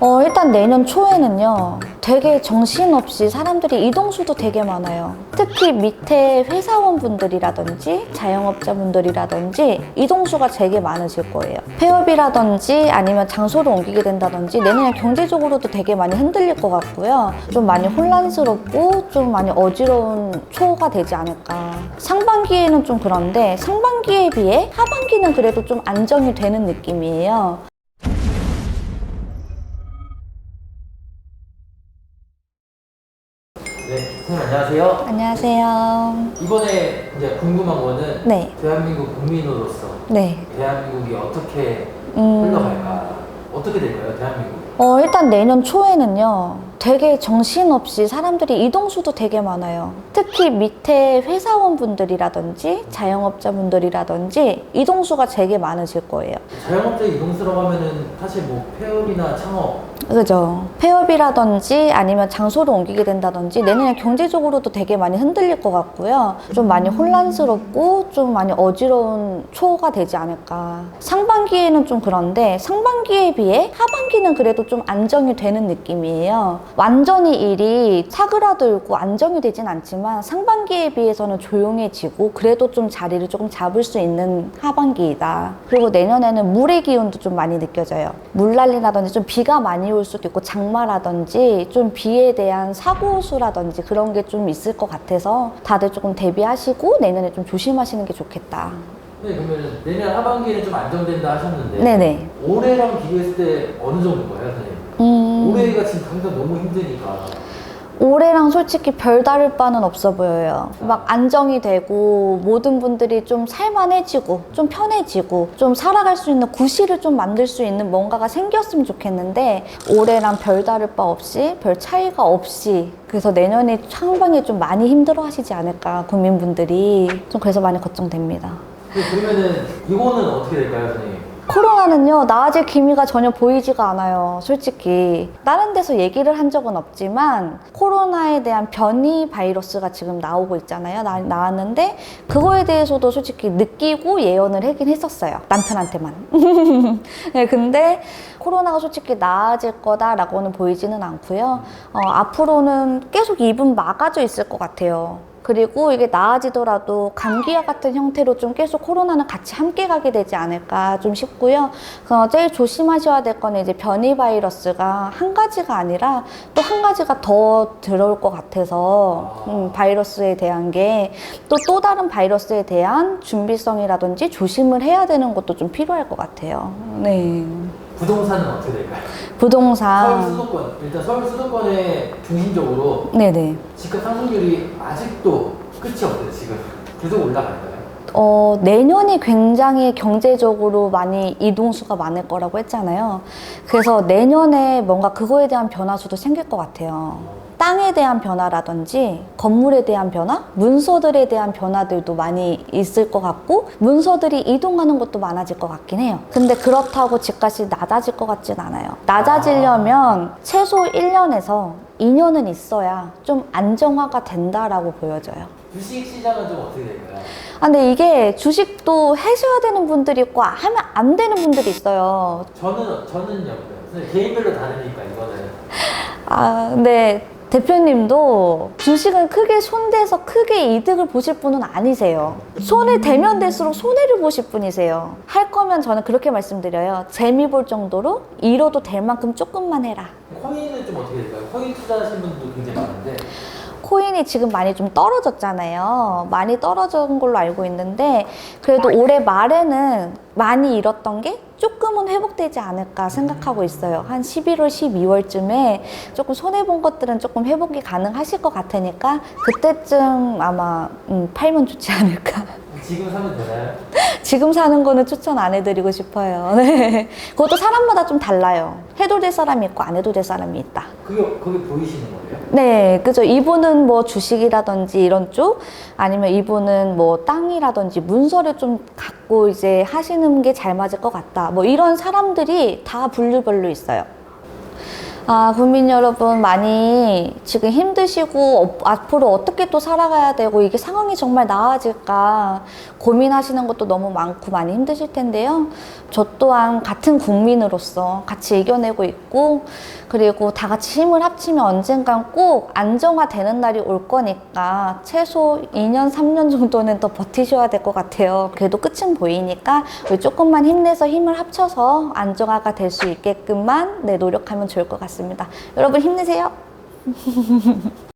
어, 일단 내년 초에는요, 되게 정신없이 사람들이 이동수도 되게 많아요. 특히 밑에 회사원분들이라든지 자영업자분들이라든지 이동수가 되게 많으실 거예요. 폐업이라든지 아니면 장소를 옮기게 된다든지 내년에 경제적으로도 되게 많이 흔들릴 것 같고요. 좀 많이 혼란스럽고 좀 많이 어지러운 초가 되지 않을까. 상반기에는 좀 그런데 상반기에 비해 하반기는 그래도 좀 안정이 되는 느낌이에요. 네, 선생님 안녕하세요. 안녕하세요. 이번에 이제 궁금한 거는 네, 대한민국 국민으로서 네. 대한민국이 어떻게 음. 흘러갈까? 어떻게 될까요, 대한민국? 어, 일단 내년 초에는요, 되게 정신없이 사람들이 이동수도 되게 많아요. 특히 밑에 회사원분들이라든지 자영업자분들이라든지 이동수가 되게 많으실 거예요. 자영업자 이동수라고 하면은 사실 뭐 폐업이나 창업 그죠. 폐업이라든지 아니면 장소를 옮기게 된다든지 내년에 경제적으로도 되게 많이 흔들릴 것 같고요. 좀 많이 혼란스럽고 좀 많이 어지러운 초가 되지 않을까. 상반기에는 좀 그런데 상반기에 비해 하반기는 그래도 좀 안정이 되는 느낌이에요. 완전히 일이 사그라들고 안정이 되진 않지만 상반기에 비해서는 조용해지고 그래도 좀 자리를 조금 잡을 수 있는 하반기이다. 그리고 내년에는 물의 기운도 좀 많이 느껴져요. 물난리라든지 좀 비가 많이 올 수도 있고 장마라든지 좀 비에 대한 사고 수라든지 그런 게 좀 있을 것 같아서 다들 조금 대비하시고 내년에 좀 조심하시는 게 좋겠다. 네, 그러면 내년 하반기에는 좀 안정된다 하셨는데 네네. 올해랑 비교했을 때 어느 정도인 거예요, 선생님? 음, 올해가 지금 당장 너무 힘드니까 올해랑 솔직히 별다를 바는 없어 보여요. 막 안정이 되고 모든 분들이 좀 살만해지고 좀 편해지고 좀 살아갈 수 있는 구실을 좀 만들 수 있는 뭔가가 생겼으면 좋겠는데 올해랑 별다를 바 없이 별 차이가 없이 그래서 내년에 상반기에 좀 많이 힘들어 하시지 않을까 국민분들이 좀 그래서 많이 걱정됩니다. 그러면은 이거는 어떻게 될까요, 선생님? 코로나는요, 나아질 기미가 전혀 보이지가 않아요, 솔직히. 다른 데서 얘기를 한 적은 없지만, 코로나에 대한 변이 바이러스가 지금 나오고 있잖아요. 나, 나왔는데, 그거에 대해서도 솔직히 느끼고 예언을 하긴 했었어요. 남편한테만. 네, 근데, 코로나가 솔직히 나아질 거다라고는 보이지는 않고요. 어, 앞으로는 계속 입은 막아져 있을 것 같아요. 그리고 이게 나아지더라도 감기와 같은 형태로 좀 계속 코로나는 같이 함께 가게 되지 않을까 좀 싶고요. 그 제일 조심하셔야 될 거는 이제 변이 바이러스가 한 가지가 아니라 또 한 가지가 더 들어올 것 같아서 음, 바이러스에 대한 게 또 또 다른 바이러스에 대한 준비성이라든지 조심을 해야 되는 것도 좀 필요할 것 같아요. 네. 부동산은 어떻게 될까요? 서울 부동산. 수도권 일단 서울 수도권에 중심적으로 네네. 집값 상승률이 아직도 끝이 없어요 지금 계속 올라갈까요? 어, 내년이 굉장히 경제적으로 많이 이동수가 많을 거라고 했잖아요. 그래서 내년에 뭔가 그거에 대한 변화수도 생길 것 같아요. 땅에 대한 변화라든지 건물에 대한 변화, 문서들에 대한 변화들도 많이 있을 것 같고 문서들이 이동하는 것도 많아질 것 같긴 해요. 근데 그렇다고 집값이 낮아질 것 같진 않아요. 낮아지려면 최소 1년에서 2년은 있어야 좀 안정화가 된다라고 보여져요. 주식 시장은 좀 어떻게 될까요? 아, 근데 이게 주식도 하셔야 되는 분들이 있고 하면 안 되는 분들이 있어요. 저는 저는요 개인별로 다르니까 이거는 아, 근데 대표님도 주식은 크게 손대서 크게 이득을 보실 분은 아니세요. 손에 대면 될수록 손해를 보실 분이세요. 할 거면 저는 그렇게 말씀드려요. 재미 볼 정도로 잃어도 될 만큼 조금만 해라. 코인은 좀 어떻게 될까요? 코인 투자하시는 분들도 굉장히 많은데 코인이 지금 많이 좀 떨어졌잖아요. 많이 떨어진 걸로 알고 있는데 그래도 올해 말에는 많이 잃었던 게 조금은 회복되지 않을까 생각하고 있어요. 한 11월, 12월쯤에 조금 손해본 것들은 조금 회복이 가능하실 것 같으니까 그때쯤 아마 음, 팔면 좋지 않을까. 지금 사면 되나요? 지금 사는 거는 추천 안 해드리고 싶어요. 네. 그것도 사람마다 좀 달라요. 해도 될 사람이 있고 안 해도 될 사람이 있다. 그게 그게 보이시는 거예요? 네, 그죠. 이분은 뭐 주식이라든지 이런 쪽, 아니면 이분은 뭐 땅이라든지 문서를 좀 갖고 이제 하시는 게 잘 맞을 것 같다. 뭐 이런 사람들이 다 분류별로 있어요. 아, 국민 여러분 많이 지금 힘드시고 어- 앞으로 어떻게 또 살아가야 되고 이게 상황이 정말 나아질까 고민하시는 것도 너무 많고 많이 힘드실 텐데요. 저 또한 같은 국민으로서 같이 이겨내고 있고 그리고 다 같이 힘을 합치면 언젠간 꼭 안정화되는 날이 올 거니까 최소 2년, 3년 정도는 더 버티셔야 될 것 같아요. 그래도 끝은 보이니까 우리 조금만 힘내서 힘을 합쳐서 안정화가 될 수 있게끔만 네, 노력하면 좋을 것 같 습니다. 여러분 힘내세요.